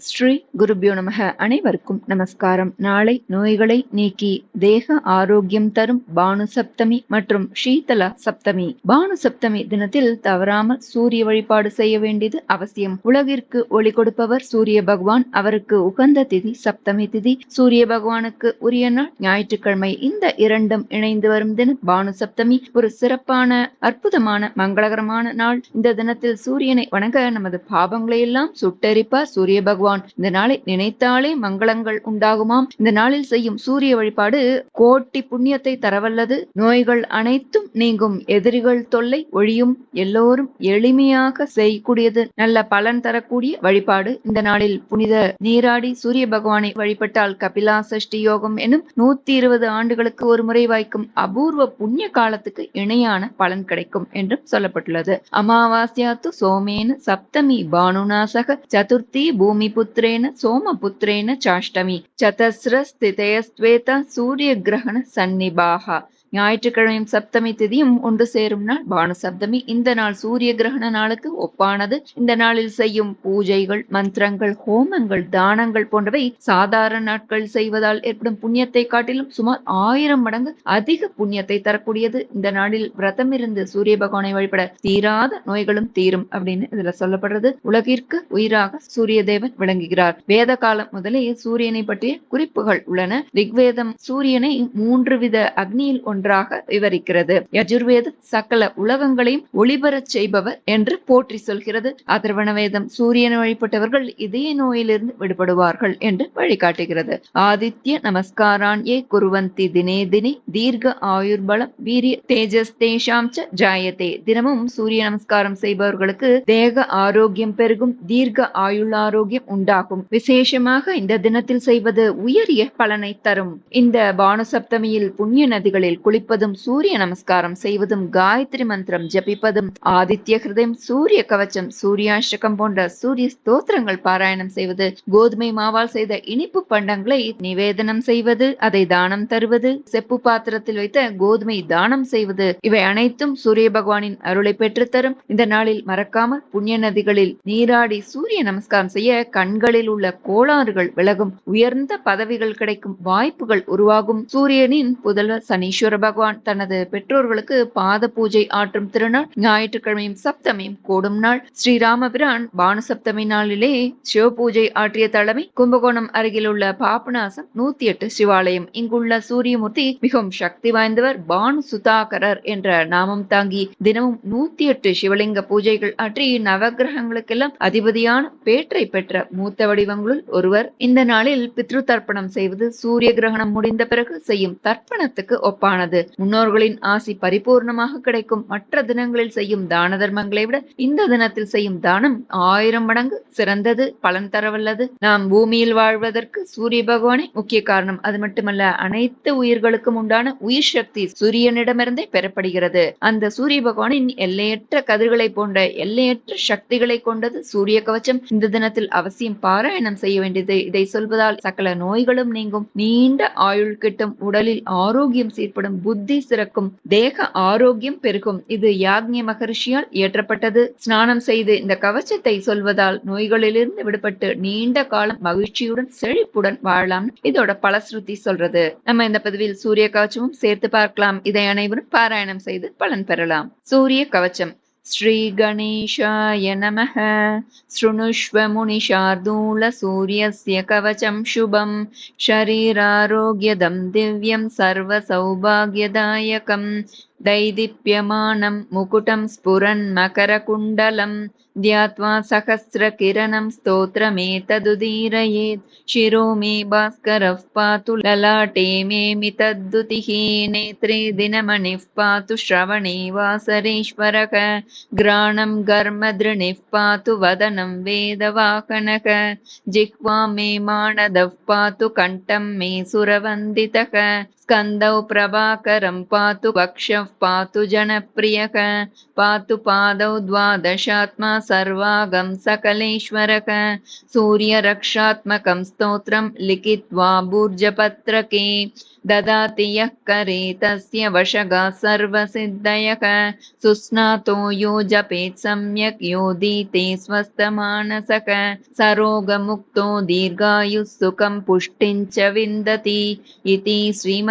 ஸ்ரீ குருபியோ நமக. அனைவருக்கும் நமஸ்காரம். நாளை நோய்களை நீக்கி தேக ஆரோக்கியம் தரும் பானு சப்தமி மற்றும் ஷீதலா சப்தமி. பானு சப்தமி தினத்தில் தவறாமல் சூரிய வழிபாடு செய்ய வேண்டியது அவசியம். உலகிற்கு ஒளி கொடுப்பவர் சூரிய பகவான். அவருக்கு உகந்த திதி சப்தமி திதி. சூரிய பகவானுக்கு உரிய நாள் ஞாயிற்றுக்கிழமை. இந்த இரண்டும் இணைந்து வரும் தினம் பானு சப்தமி ஒரு சிறப்பான அற்புதமான மங்களகரமான நாள். இந்த தினத்தில் சூரியனை வணங்க நமது பாவங்களை எல்லாம் சுட்டெரிப்பார் சூரிய பகவான். இந்த நாளை நினைத்தாலே மங்களங்கள் உண்டாகுமாம். இந்த நாளில் செய்யும் சூரிய வழிபாடு கோட்டி புண்ணியத்தை தரவல்லது. நோய்கள் அனைத்தும் நீங்கும். எதிரிகள் தொல்லை ஒழியும். எல்லோரும் எளிமையாக செய்யக்கூடியது. நல்ல பலன் தரக்கூடிய வழிபாடு. இந்த நாளில் புனித நீராடி சூரிய பகவானை வழிபட்டால் கபிலா சஷ்டி யோகம் எனும் நூத்தி இருபது ஆண்டுகளுக்கு ஒரு முறை வாய்க்கும் அபூர்வ புண்ணிய காலத்துக்கு இணையான பலன் கிடைக்கும் என்றும் சொல்லப்பட்டுள்ளது. அமாவாசியாத்து சோமேன சப்தமி பானுநாசக சதுர்த்தி பூமி புத்திரேன சோமபுத்திரேன சாஷ்டமி. சதஸ்ர ஸ்திதயஸ்வேத சூரிய கிரகண சந்நிபாகா. ஞாயிற்றுக்கிழமையும் சப்தமி திதியும் ஒன்று சேரும் நாள். பானு சப்தமி இந்த நாள் சூரிய கிரகண நாளுக்கு ஒப்பானது. இந்த நாளில் செய்யும் பூஜைகள் மந்திரங்கள் ஹோமங்கள் தானங்கள் போன்றவை சாதாரண நாட்கள் செய்வதால் ஏற்படும் புண்ணியத்தை காட்டிலும் சுமார் ஆயிரம் மடங்கு அதிக புண்ணியத்தை தரக்கூடியது. இந்த நாளில் விரதம் இருந்து சூரிய பகவானை வழிபட தீராத நோய்களும் தீரும் அப்படின்னு இதுல சொல்லப்படுறது. உலகிற்கு உயிராக சூரிய தேவன் விளங்குகிறார். வேத காலம் முதலே சூரியனை பற்றிய குறிப்புகள் உள்ளன. ரிக்வேதம் சூரியனை மூன்று வித அக்னியில் ஒன்று ஒன்றாக விவரிக்கிறது. யஜுர்வேத சகல உலகங்களையும் ஒளிபரச் செய்பவர் என்று போற்றி சொல்கிறது. அதர்வண வேதம் சூரியனை வழிபட்டவர்கள் இதய நோயிலிருந்து விடுபடுவார்கள் என்று வழிகாட்டுகிறது. ஆதித்ய நமஸ்காரான் ஏ குருவந்தி தினே தினே தீர்க்க ஆயுர்பலம் வீரிய தேஜஸ் தேஷாம் ச ஜாயத்தே தினமும் சூரிய நமஸ்காரம் செய்பவர்களுக்கு தேக ஆரோக்கியம் பெருகும் தீர்க்க ஆயுள் ஆரோக்கியம் உண்டாகும். விசேஷமாக இந்த தினத்தில் செய்வது உயரிய பலனை தரும். இந்த பானசப்தமியில் புண்ணிய நதிகளில் குளிப்பதும் சூரிய நமஸ்காரம் செய்வதும் காயத்ரி மந்திரம் ஜபிப்பதும் ஆதித்ய ஹிருதயம் சூரிய கவச்சம் சூரியாஷ்டகம் போன்ற சூரிய ஸ்தோத்திரங்கள் பாராயணம் செய்வது கோதுமை மாவால் செய்த இனிப்பு பண்டங்களை நிவேதனம் செய்வது அதை தானம் தருவது செப்பு பாத்திரத்தில் வைத்த கோதுமை தானம் செய்வது இவை அனைத்தும் சூரிய பகவானின் அருளை பெற்றுத்தரும் இந்த நாளில் மறக்காமல் புண்ணிய நதிகளில் நீராடி சூரிய நமஸ்காரம் செய்ய கண்களில் உள்ள கோளாறுகள் விலகும். உயர்ந்த பதவிகள் கிடைக்கும் வாய்ப்புகள் உருவாகும். சூரியனின் புதல்வர் சனீஸ்வர பகவான் தனது பெற்றோர்களுக்கு பாத பூஜை ஆற்றும் திருநாள் ஞாயிற்றுக்கிழமையும் சப்தமியும் கூடும் நாள். ஸ்ரீராமபிரான் பானு சப்தமி நாளிலே சிவ பூஜை ஆற்றிய தலைமை கும்பகோணம் அருகில் உள்ள பாபநாசம் நூத்தி எட்டு சிவாலயம். இங்குள்ள சூரியமூர்த்தி மிகவும் சக்தி வாய்ந்தவர் பானு சுதாகரர் என்ற நாமம் தாங்கி தினமும் நூத்தி எட்டு சிவலிங்க பூஜைகள் ஆற்றி நவகிரகங்களுக்கெல்லாம் அதிபதியான பேற்றை பெற்ற மூத்த வடிவங்களுள் ஒருவர். இந்த நாளில் பித்ரு தர்ப்பணம் செய்வது சூரிய கிரகணம் முடிந்த பிறகு செய்யும் தர்ப்பணத்துக்கு ஒப்பானது. முன்னோர்களின் ஆசி பரிபூர்ணமாக கிடைக்கும். மற்ற தினங்களில் செய்யும் தான தர்மங்களை விட இந்த தினத்தில் செய்யும் தானம் ஆயிரம் மடங்கு சிறந்தது பலன் தரவல்லது. நாம் பூமியில் வாழ்வதற்கு சூரிய பகவானே முக்கிய காரணம். அது மட்டுமல்ல அனைத்து உயிர்களுக்கும் உண்டான உயிர் சக்தி சூரியனிடமிருந்தே பெறப்படுகிறது. அந்த சூரிய பகவானின் எல்லையற்ற கதிர்களை போன்ற எல்லையற்ற சக்திகளை கொண்டது சூரிய கவச்சம். இந்த தினத்தில் அவசியம் பாராயணம் செய்ய வேண்டியது. இதை சொல்வதால் சகல நோய்களும் நீங்கும். நீண்ட ஆயுள் கிட்டும் உடலில் ஆரோக்கியம் சீர்படும். புத்தி சிறக்கும் தேக ஆரோக்கியம் பெருகும். இது யாக்ஞ மகரிஷியால் இயற்றப்பட்டது. ஸ்நானம் செய்து இந்த கவச்சத்தை சொல்வதால் நோய்களிலிருந்து விடுபட்டு நீண்ட காலம் மகிழ்ச்சியுடன் செழிப்புடன் வாழலாம். இதோட பலஸ்ருதி சொல்றது. நம்ம இந்த பதிவில் சூரிய கவச்சமும் சேர்த்து பார்க்கலாம். இதை அனைவரும் பாராயணம் செய்து பலன் பெறலாம். சூரிய கவச்சம் श्रीगणेशाय नमः। शृणुष्व मुनिशार्दूलसूर्यस्य कवचं शुभं। शरीरारोग्यदं दिव्यं सर्वसौभाग्यदायकं दैदीप्यमानं मुकुटं स्फुरन्मकरकुण्डलं ध्यात्वा सहस्रकिरणं स्तोत्रमेतदुदीरयेत्। शिरो मे भास्करः पातु ललाटे मे मितद्दुतिः नेत्रे दिनमणिः पातु श्रवणे वासरेश्वरः। घ्राणं घर्मदृणिः पातु वदनं वेदवाहनः। जिह्वा मे माणदः पातु कण्ठं मे सुरवन्दितः स्कन्दौ प्रभाकरं पातु वक्षः पातु जनप्रियः पातु पादौ द्वादशात्मा सर्वागं सकलेश्वरः। सूर्यरक्षात्मकं स्तोत्रं लिखित्वा भूर्जपत्रके ददाति यः करे तस्य वशगा सर्वसिद्धयः। सुस्नातो यो जपेत् सम्यक् योदीते स्वस्थमानसक सरोगमुक्तो दीर्घायुः सुखं पुष्टिं च विन्दति इति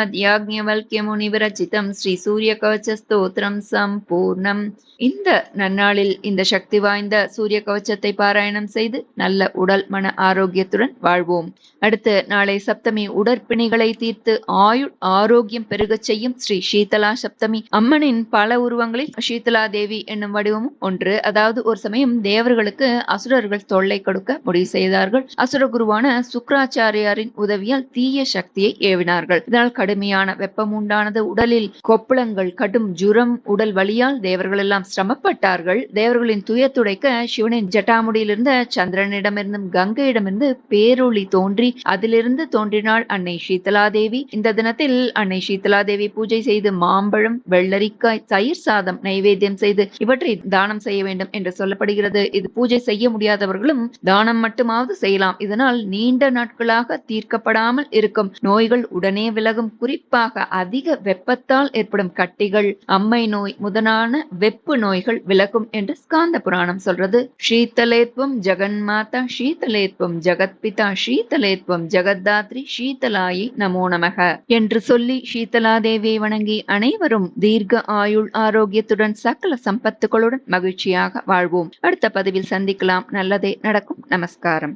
மத்யாக்ஞவல்யமுனிவரச்சிதம் ஸ்ரீ சூரிய கவச்ச ஸ்தோத்திரம் சம்பூர்ணம். இந்த நன்னாளில் இந்த சக்தி வாய்ந்த சூரிய கவச்சத்தை பாராயணம் செய்து நல்ல உடல் மன ஆரோக்கியத்துடன் வாழ்வோம். அடுத்து நாளை சப்தமி உடற்பிணிகளை தீர்த்து ஆயுள் ஆரோக்கியம் பெருகச் செய்யும் ஸ்ரீ சீதலா சப்தமி. அம்மனின் பல உருவங்களில் சீதலா தேவி என்னும் வடிவமும் ஒன்று. அதாவது ஒரு சமயம் தேவர்களுக்கு அசுரர்கள் தொல்லை கொடுக்க முடிவு செய்தார்கள். அசுர குருவான சுக்கராச்சாரியாரின் உதவியால் தீய சக்தியை ஏவினார்கள். இதனால் கடு கடுமையான வெப்பமுண்டானது உடலில் கொப்பளங்கள் கடும் ஜுரம் உடல் வலியால் தேவர்கள் எல்லாம் சிரமப்பட்டார்கள். தேவர்களின் துய துடைக்க சிவனின் ஜட்டாமுடியிலிருந்த சந்திரனிடமிருந்தும் கங்கையிடமிருந்து பேரொளி தோன்றி அதிலிருந்து தோன்றினாள் அன்னை சீதலாதேவி இந்த தினத்தில் அன்னை சீதலாதேவி பூஜை செய்து மாம்பழம் வெள்ளரிக்காய் தயிர் சாதம் நைவேத்தியம் செய்து இவற்றை தானம் செய்ய வேண்டும் என்று சொல்லப்படுகிறது. இது பூஜை செய்ய முடியாதவர்களும் தானம் மட்டுமாவது செய்யலாம். இதனால் நீண்ட நாட்களாக தீர்க்கப்படாமல் இருக்கும் நோய்கள் உடனே விலகும். குறிப்பாக அதிக வெப்பத்தால் ஏற்படும் கட்டிகள் அம்மை நோய் முதலான வெப்பு நோய்கள் விலகும் என்று ஸ்காந்த புராணம் சொல்றது. ஷீதலேத்வம் ஜெகன்மாதா ஷீதலேத்வம் ஜெகத்பிதா ஷீதலேத்வம் ஜெகத்தாத்ரி ஷீதலாயி நமோ நமக என்று சொல்லி ஷீதலாதேவியை வணங்கி அனைவரும் தீர்க்க ஆயுள் ஆரோக்கியத்துடன் சகல சம்பத்துகளுடன் மகிழ்ச்சியாக வாழ்வோம். அடுத்த பதிவில் சந்திக்கலாம். நல்லதே நடக்கும். நமஸ்காரம்.